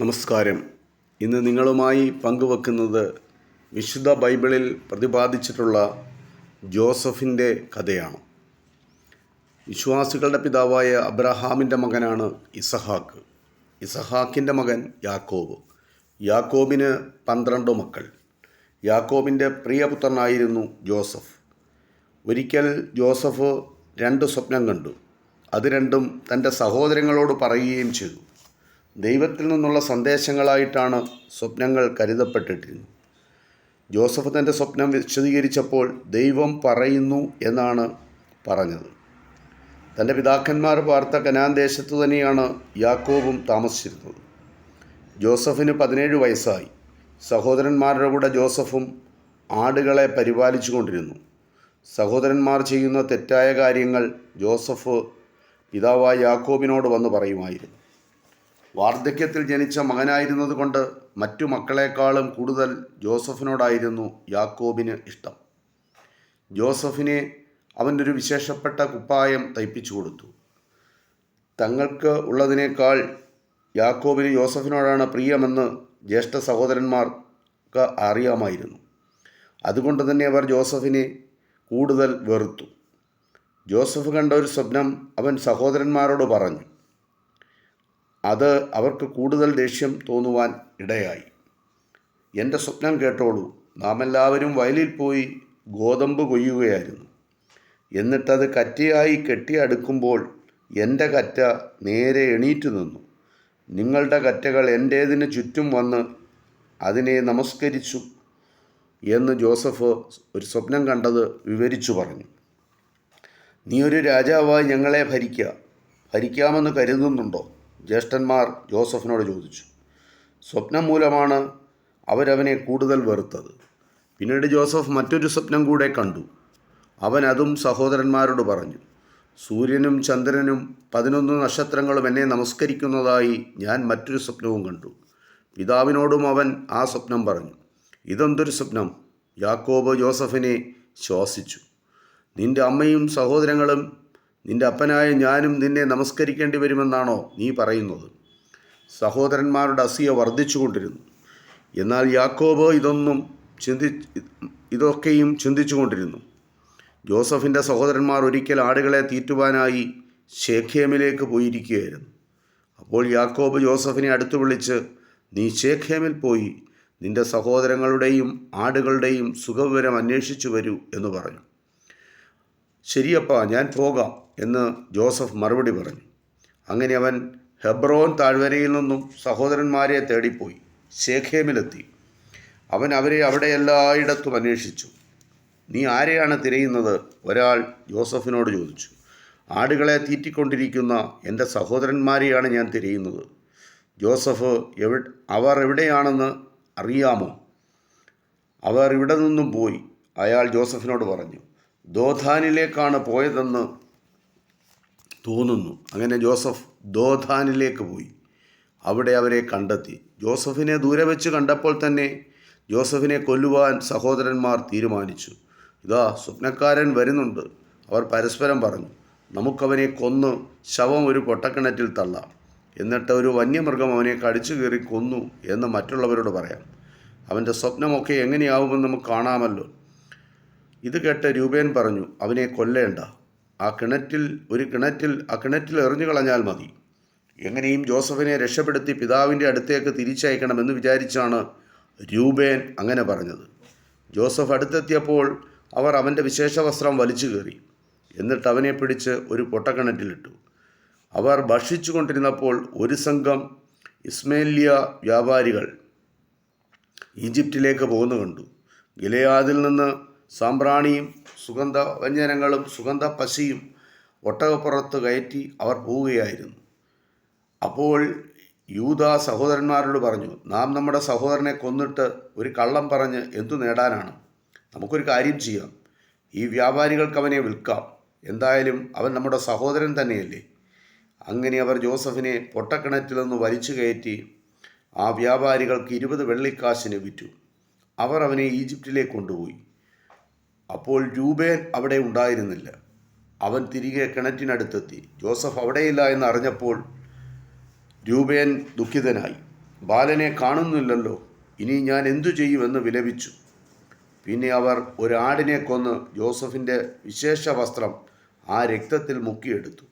നമസ്കാരം. ഇന്ന് നിങ്ങളുമായി പങ്കുവെക്കുന്നത് വിശുദ്ധ ബൈബിളിൽ പ്രതിപാദിച്ചിട്ടുള്ള ജോസഫിന്റെ കഥയാണ്. വിശ്വാസികളുടെ പിതാവായ അബ്രഹാമിന്റെ മകനാണ് ഇസഹാക്ക്. ഇസഹാക്കിന്റെ മകൻ യാക്കോബ്. യാക്കോബിന് പന്ത്രണ്ട് മക്കൾ. യാക്കോബിന്റെ പ്രിയപുത്രനായിരുന്നു ജോസഫ്. ഒരിക്കൽ ജോസഫ് രണ്ട് സ്വപ്നം കണ്ടു. അത് രണ്ടും തന്റെ സഹോദരങ്ങളോട് പറയുകയും ചെയ്തു. ദൈവത്തിൽ നിന്നുള്ള സന്ദേശങ്ങളായിട്ടാണ് സ്വപ്നങ്ങൾ കരുതപ്പെട്ടിട്ടിരുന്നത് ജോസഫ് തന്റെ സ്വപ്നം വിശദീകരിച്ചപ്പോൾ ദൈവം പറയുന്നു എന്നാണ് പറഞ്ഞത്. തന്റെ പിതാക്കന്മാർ പാർത്ത കനാൻ ദേശത്തു തന്നെയാണ് യാക്കോബും താമസിച്ചിരുന്നത്. ജോസഫിന് പതിനേഴ് വയസ്സായി. സഹോദരന്മാരുടെ കൂടെ ജോസഫും ആടുകളെ പരിപാലിച്ചു കൊണ്ടിരുന്നു സഹോദരന്മാർ ചെയ്യുന്ന തെറ്റായ കാര്യങ്ങൾ ജോസഫ് പിതാവായ യാക്കോബിനോട് വന്ന് പറയുമായിരുന്നു. വാർദ്ധക്യത്തിൽ ജനിച്ച മകനായിരുന്നതുകൊണ്ട് മറ്റു മക്കളെക്കാളും കൂടുതൽ ജോസഫിനോടായിരുന്നു യാക്കോബിന് ഇഷ്ടം. ജോസഫിനെ അവനൊരു വിശേഷപ്പെട്ട കുപ്പായം തയ്പ്പിച്ചു കൊടുത്തു. തങ്ങൾക്ക് ഉള്ളതിനേക്കാൾ യാക്കോബിന് ജോസഫിനോടാണ് പ്രിയമെന്ന് ജ്യേഷ്ഠ സഹോദരന്മാർക്ക് അറിയാമായിരുന്നു. അതുകൊണ്ട് തന്നെ അവർ ജോസഫിനെ കൂടുതൽ വെറുത്തു. ജോസഫ് കണ്ട ഒരു സ്വപ്നം അവൻ സഹോദരന്മാരോട് പറഞ്ഞു. അത് അവർക്ക് കൂടുതൽ ദേഷ്യം തോന്നുവാൻ ഇടയായി. എന്റെ സ്വപ്നം കേട്ടോളൂ. നാം എല്ലാവരും വയലിൽ പോയി ഗോതമ്പ് കൊയ്യുകയായിരുന്നു. എന്നിട്ടത് കറ്റയായി കെട്ടിയടുക്കുമ്പോൾ എന്റെ കറ്റ നേരെ എണീറ്റു നിന്നു. നിങ്ങളുടെ കറ്റകൾ എന്റേതിന് ചുറ്റും വന്ന് അതിനെ നമസ്കരിച്ചു എന്ന് ജോസഫ് ഒരു സ്വപ്നം കണ്ടത് വിവരിച്ചു പറഞ്ഞു. നീ ഒരു രാജാവായി ഞങ്ങളെ ഭരിക്കുക ഭരിക്കാമെന്ന് കരുതുന്നുണ്ടോ? ജ്യേഷ്ഠന്മാർ ജോസഫിനോട് ചോദിച്ചു സ്വപ്നം മൂലമാണ് അവരവനെ കൂടുതൽ വെറുത്തത്? പിന്നീട് ജോസഫ് മറ്റൊരു സ്വപ്നം കൂടെ കണ്ടു. അവൻ അതും സഹോദരന്മാരോട് പറഞ്ഞു സൂര്യനും ചന്ദ്രനും പതിനൊന്ന് നക്ഷത്രങ്ങളും എന്നെ നമസ്കരിക്കുന്നതായി ഞാൻ മറ്റൊരു സ്വപ്നവും കണ്ടു. പിതാവിനോടും അവൻ ആ സ്വപ്നം പറഞ്ഞു. ഇതെന്തൊരു സ്വപ്നം? യാക്കോബ് ജോസഫിനെ ശ്വാസിച്ചു നിന്റെ അമ്മയും സഹോദരങ്ങളും നിന്റെ അപ്പനായ ഞാനും നിന്നെ നമസ്കരിക്കേണ്ടി വരുമെന്നാണോ നീ പറയുന്നത്? സഹോദരന്മാരുടെ അസിയ വർദ്ധിച്ചുകൊണ്ടിരുന്നു. എന്നാൽ യാക്കോബ് ഇതൊന്നും ചിന്തി ഇതൊക്കെയും ചിന്തിച്ചുകൊണ്ടിരുന്നു. ജോസഫിന്റെ സഹോദരന്മാർ ഒരിക്കൽ ആടുകളെ തീറ്റുവാനായി ഷേഖേമിലേക്ക് പോയിരിക്കുകയായിരുന്നു. അപ്പോൾ യാക്കോബ് ജോസഫിനെ അടുത്തു വിളിച്ച് നീ ഷേഖേമിൽ പോയി നിന്റെ സഹോദരങ്ങളുടെയും ആടുകളുടെയും സുഖവിവരം അന്വേഷിച്ചു വരൂ എന്ന് പറഞ്ഞു. ശരിയപ്പ ഞാൻ പോകാം എന്ന് ജോസഫ് മറുപടി പറഞ്ഞു. അങ്ങനെ അവൻ ഹെബ്രോൻ താഴ്വരയിൽ നിന്നും സഹോദരന്മാരെ തേടിപ്പോയി. ശേഖേമിലെത്തി. അവൻ അവരെ അവിടെ എല്ലായിടത്തും അന്വേഷിച്ചു. നീ ആരെയാണ് തിരയുന്നത്? ഒരാൾ ജോസഫിനോട് ചോദിച്ചു. ആടുകളെ തീറ്റിക്കൊണ്ടിരിക്കുന്ന എന്റെ സഹോദരന്മാരെയാണ് ഞാൻ തിരയുന്നത്. ജോസഫ് എവി അവർ എവിടെയാണെന്ന് അറിയാമോ? അവർ ഇവിടെ നിന്നും പോയി അയാൾ ജോസഫിനോട് പറഞ്ഞു. ദോധാനിലേക്കാണ് പോയതെന്ന് തോന്നുന്നു. അങ്ങനെ ജോസഫ് ദോധാനിലേക്ക് പോയി. അവിടെ അവരെ കണ്ടെത്തി. ജോസഫിനെ ദൂരെ വെച്ച് കണ്ടപ്പോൾ തന്നെ ജോസഫിനെ കൊല്ലുവാൻ സഹോദരന്മാർ തീരുമാനിച്ചു. ഇതാ സ്വപ്നക്കാരൻ വരുന്നുണ്ട്. അവർ പരസ്പരം പറഞ്ഞു നമുക്കവനെ കൊന്ന് ശവം ഒരു പൊട്ടക്കിണറ്റിൽ തള്ളാം. എന്നിട്ട് ഒരു വന്യമൃഗം അവനെ കടിച്ചു കയറി കൊന്നു എന്ന് മറ്റുള്ളവരോട് പറയാം. അവന്റെ സ്വപ്നമൊക്കെ എങ്ങനെയാവുമെന്ന് നമുക്ക് കാണാമല്ലോ. ഇത് കേട്ട് രൂപേൻ പറഞ്ഞു അവനെ കൊല്ലേണ്ട. ആ കിണറ്റിൽ ഒരു കിണറ്റിൽ ആ കിണറ്റിൽ എറിഞ്ഞു കളഞ്ഞാൽ മതി. എങ്ങനെയും ജോസഫിനെ രക്ഷപ്പെടുത്തി പിതാവിന്റെ അടുത്തേക്ക് തിരിച്ചയക്കണമെന്ന് വിചാരിച്ചാണ് രൂപേൻ അങ്ങനെ പറഞ്ഞത്. ജോസഫ് അടുത്തെത്തിയപ്പോൾ അവർ അവന്റെ വിശേഷ വസ്ത്രം വലിച്ചു കയറി എന്നിട്ട് അവനെ പിടിച്ച് ഒരു പൊട്ടക്കിണറ്റിലിട്ടു. അവർ ഭക്ഷിച്ചു കൊണ്ടിരുന്നപ്പോൾ ഒരു സംഘം ഇസ്മേലിയ വ്യാപാരികൾ ഈജിപ്തിലേക്ക് പോകുന്നു കണ്ടു. ഗിലയാദിൽ നിന്ന് സാമ്പ്രാണിയും സുഗന്ധ പശിയും ഒട്ടകപ്പുറത്ത് കയറ്റി അവർ പോവുകയായിരുന്നു. അപ്പോൾ യൂത സഹോദരന്മാരോട് പറഞ്ഞു നാം നമ്മുടെ സഹോദരനെ കൊന്നിട്ട് ഒരു കള്ളം പറഞ്ഞ് എന്തു നേടാനാണ്? നമുക്കൊരു കാര്യം ചെയ്യാം. ഈ വ്യാപാരികൾക്ക് അവനെ വിൽക്കാം. എന്തായാലും അവൻ നമ്മുടെ സഹോദരൻ തന്നെയല്ലേ. അങ്ങനെ അവർ ജോസഫിനെ പൊട്ടക്കിണറ്റിൽ നിന്ന് വലിച്ചു കയറ്റി ആ വ്യാപാരികൾക്ക് ഇരുപത് വെള്ളിക്കാശിന് വിറ്റു. അവർ അവനെ ഈജിപ്തിലേക്ക് കൊണ്ടുപോയി. അപ്പോൾ രൂപേൻ അവിടെ ഉണ്ടായിരുന്നില്ല. അവൻ തിരികെ കിണറ്റിനടുത്തെത്തി. ജോസഫ് അവിടെയില്ല എന്ന് അറിഞ്ഞപ്പോൾ രൂപേൻ ദുഃഖിതനായി. ബാലനെ കാണുന്നില്ലല്ലോ ഇനി ഞാൻ എന്തു ചെയ്യുമെന്ന് വിലപിച്ചു. പിന്നെ അവർ ഒരാടിനെ കൊന്ന് ജോസഫിന്റെ വിശേഷ വസ്ത്രം ആ രക്തത്തിൽ മുക്കിയെടുത്തു.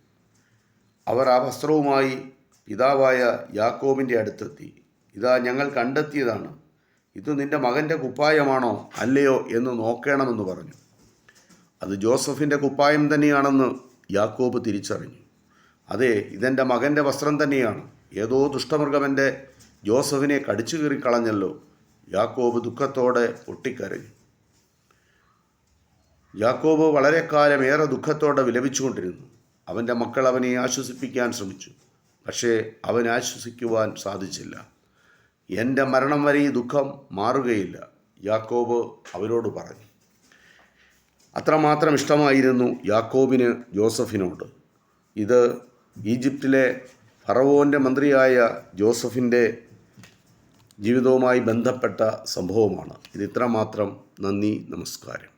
അവർ ആ വസ്ത്രവുമായി പിതാവായ യാക്കോബിന്റെ അടുത്തെത്തി. ഇതാ ഞങ്ങൾ കണ്ടെത്തിയതാണ്. ഇത് നിന്റെ മകന്റെ കുപ്പായമാണോ അല്ലയോ എന്ന് നോക്കണമെന്ന് പറഞ്ഞു. അത് ജോസഫിന്റെ കുപ്പായം തന്നെയാണെന്ന് യാക്കോബ് തിരിച്ചറിഞ്ഞു. അതെ ഇതെന്റെ മകന്റെ വസ്ത്രം തന്നെയാണ്. ഏതോ ദുഷ്ടമൃഗമെന്റെ ജോസഫിനെ കടിച്ചു കീറിക്കളഞ്ഞല്ലോ യാക്കോബ് ദുഃഖത്തോടെ പൊട്ടിക്കരഞ്ഞു. യാക്കോബ് വളരെക്കാലം കാലം ഏറെ ദുഃഖത്തോടെ വിലപിച്ചുകൊണ്ടിരുന്നു. അവന്റെ മക്കൾ അവനെ ആശ്വസിപ്പിക്കാൻ ശ്രമിച്ചു. പക്ഷേ അവൻ ആശ്വസിക്കുവാൻ സാധിച്ചില്ല. എന്റെ മരണം വരെ ഈ ദുഃഖം മാറുകയില്ല യാക്കോബ് അവരോട് പറഞ്ഞു. അത്രമാത്രം ഇഷ്ടമായിരുന്നു യാക്കോബിന് ജോസഫിനോട്. ഇത് ഈജിപ്തിലെ ഫറവോന്റെ മന്ത്രിയായ ജോസഫിന്റെ ജീവിതവുമായി ബന്ധപ്പെട്ട സംഭവമാണ്. ഇത് ഇത്രമാത്രം. നന്ദി നമസ്കാരം.